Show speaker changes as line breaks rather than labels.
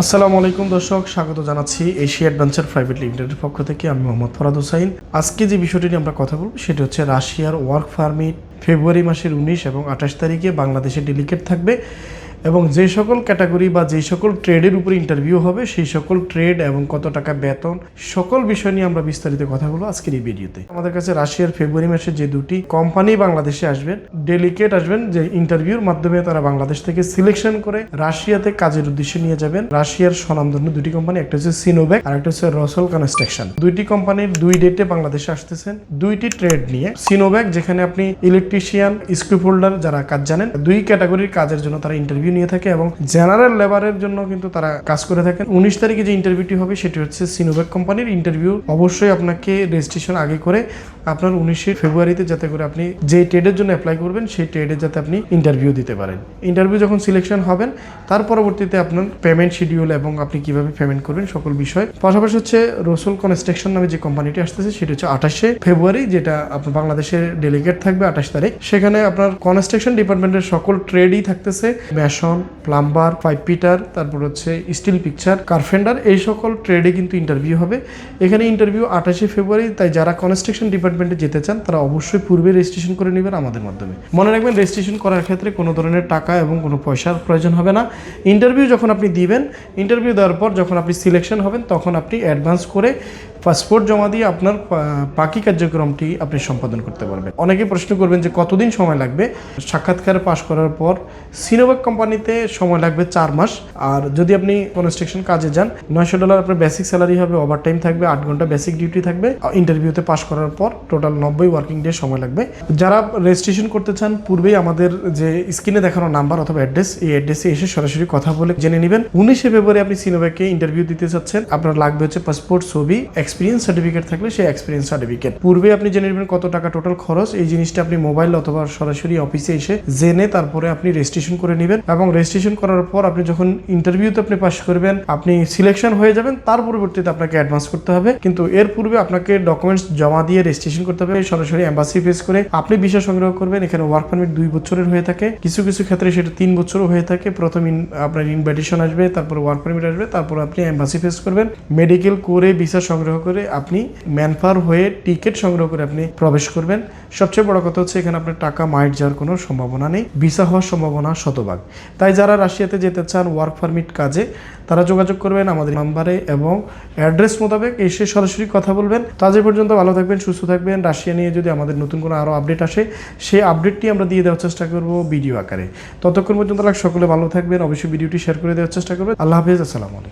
আসসালামু আলাইকুম দর্শক, স্বাগত জানাচ্ছি এশিয়া অ্যাডভেঞ্চার প্রাইভেট লিমিটেডের পক্ষ থেকে। আমি মোহাম্মদ ফরাদ হোসাইন। আজকে যে বিষয়টি নিয়ে আমরা কথা বলব, সেটি হচ্ছে রাশিয়ার ওয়ার্ক পারমিট ফেব্রুয়ারি মাসের উনিশ এবং আঠাশ তারিখে বাংলাদেশে ডেলিগেট থাকবে। এবং যে সকল ক্যাটাগরি বা যে সকল ট্রেডের উপর ইন্টারভিউ হবে, সেই সকল ট্রেড এবং কত টাকা বেতন, সকল বিষয় নিয়ে আমরা বিস্তারিত কথা বলব আজকের এই ভিডিওতে। আমাদের কাছে রাশিয়ার ফেব্রুয়ারি মাসে যে দুটি কোম্পানি বাংলাদেশে আসবেন ডেলিকেট আসবেন, যে ইন্টারভিউর মাধ্যমে তারা বাংলাদেশ থেকে সিলেকশন করে রাশিয়াতে কাজের উদ্দেশ্যে নিয়ে যাবেন। রাশিয়ার স্বনামধন্য দুটি কোম্পানি একটা হচ্ছে সিনোভ্যাক আর একটা হচ্ছে রসল কনস্ট্রাকশন দুইটি কোম্পানির দুই ডেটে বাংলাদেশে আসতেছেন। দুইটি ট্রেড নিয়ে সিনোব্যাক যেখানে আপনি ইলেকট্রিশিয়ান স্ক্রু হোল্ডার যারা কাজ জানেন, দুই ক্যাটাগরির কাজের জন্য তারা ইন্টারভিউ নিয়ে থাকে এবং জেনারেল লেবারের জন্য কিন্তু তারা কাজ করে থাকেন। উনিশ তারিখে যে ইন্টারভিউটি হবে সেটি হচ্ছে সিনোভ্যাক কোম্পানির ইন্টারভিউ অবশ্যই আপনাকে রেজিস্ট্রেশন আগে করে আপনার উনিশে ফেব্রুয়ারিতে যাতে করে আপনি যে ট্রেডের জন্য অ্যাপ্লাই করবেন, সেই ট্রেডে যাতে আপনি ইন্টারভিউ দিতে পারেন। ইন্টারভিউ যখন সিলেকশন হবেন, তার পরবর্তীতে আপনার পেমেন্ট শিডিউল এবং আপনি কীভাবে পেমেন্ট করবেন সকল বিষয়। পাশাপাশি হচ্ছে রসুল কনস্ট্রাকশন নামে যে কোম্পানিটি আসতেছে, সেটি হচ্ছে আঠাশে ফেব্রুয়ারি, যেটা আপনার বাংলাদেশের ডেলিগেট থাকবে আঠাশ তারিখ। সেখানে আপনার কনস্ট্রাকশন ডিপার্টমেন্টের সকল ট্রেডই থাকতেছে। ম্যাশন প্লাম্বার পাইপ পিটার তারপর হচ্ছে স্টিল পিকচার কার্পেন্টার এই সকল ট্রেডে কিন্তু ইন্টারভিউ হবে। এখানে ইন্টারভিউ আঠাশে ফেব্রুয়ারি, তাই যারা কনস্ট্রাকশন ডিপার্টমেন্টে যেতে চান, তারা অবশ্যই পূর্বে রেজিস্ট্রেশন করে নেবেন আমাদের মাধ্যমে। মনে রাখবেন রেজিস্ট্রেশন করার ক্ষেত্রে কোনো ধরনের টাকা এবং কোনো পয়সার প্রয়োজন হবে না। ইন্টারভিউ যখন আপনি দিবেন ইন্টারভিউ দেওয়ার পর যখন আপনি সিলেকশন হবেন, তখন আপনি অ্যাডভান্স করে পাসপোর্ট জমা দিয়ে আপনার বাকি কার্যক্রমটি আপনি সম্পাদন করতে পারবেন। অনেকে প্রশ্ন করবেন যে কতদিন সময় লাগবে? সাক্ষাৎকার পাশ করার পর সিনোভাক কোম্পানিতে সময় লাগবে চার মাস। আর যদি আপনি কনস্ট্রাকশন কাজে যান, নয়শো ডলার আপনার বেসিক স্যালারি হবে ওভার টাইম থাকবে, আট ঘণ্টা বেসিক ডিউটি থাকবে। ইন্টারভিউতে পাশ করার পর টোটাল নব্বই ওয়ার্কিং ডে সময় লাগবে। যারা রেজিস্ট্রেশন করতে চান, পূর্বেই আমাদের যে স্ক্রিনে দেখানো নাম্বার অথবা অ্যাড্রেস এই অ্যাড্রেসে এসে সরাসরি কথা বলে জেনে নেবেন। উনিশে ফেব্রুয়ারি আপনি সিনোভ্যাকে ইন্টারভিউ দিতে চাচ্ছেন আপনার লাগবে হচ্ছে পাসপোর্ট ছবি এক্সপিরিয়েন্স সার্টিফিকেট থাকলে সেই এক্সপিরিয়েন্স সার্টিফিকেট পূর্বে আপনি জেনে নেবেন কত টাকা টোটাল খরচ। এই জিনিসটা আপনি মোবাইল অথবা সরাসরি অফিসে এসে জেনে তারপরে আপনি রেজিস্ট্রেশন করে নেবেন এবং রেজিস্ট্রেশন করার পর আপনি যখন ইন্টারভিউতে আপনি পাস করবেন, আপনি সিলেকশন হয়ে যাবেন, তার পরবর্তীতে আপনাকে অ্যাডভান্স করতে হবে। কিন্তু এর পূর্বে আপনাকে ডকুমেন্টস জমা দিয়ে রেজিস্ট্রেশন করতে হবে, সরাসরি এম্বাসি ফেস করে। আপনি ভিসা সংগ্রহ করবেন, এখানে ওয়ার্ক পারমিট দুই বছরের হয়ে থাকে। কিছু কিছু ক্ষেত্রে সেটা তিন বছরও হয়ে থাকে। প্রথম আপনার ইনভাইটেশন আসবে, তারপর ওয়ার্ক পারমিট আসবে, তারপর আপনি এম্বাসি ফেস করবেন। মেডিকেল করে ভিসা সংগ্রহ করে আপনি ম্যানপাওয়ার হয়ে টিকিট সংগ্রহ করে আপনি প্রবেশ করবেন। সবচেয়ে বড় কথা হচ্ছে এখানে আপনার টাকা মাইট যাওয়ার কোনো সম্ভাবনা নেই। ভিসা হওয়ার সম্ভাবনা শতভাগ। তাই যারা রাশিয়াতে যেতে চান ওয়ার্ক পারমিট কাজে, তারা যোগাযোগ করবেন আমাদের নাম্বারে এবং অ্যাড্রেস মোতাবেক এসে সরাসরি কথা বলবেন। তো আজ পর্যন্ত ভালো থাকবেন, সুস্থ থাকবেন। রাশিয়া নিয়ে যদি আমাদের নতুন কোনো আরও আপডেট আসে, সেই আপডেটটি আমরা দিয়ে দেওয়ার চেষ্টা করব ভিডিও আকারে। ততক্ষণ পর্যন্ত সকলে ভালো থাকবেন। অবশ্যই ভিডিওটি শেয়ার করে দেওয়ার চেষ্টা করবেন। আল্লাহ হাফিজ, আসসালামু আলাইকুম।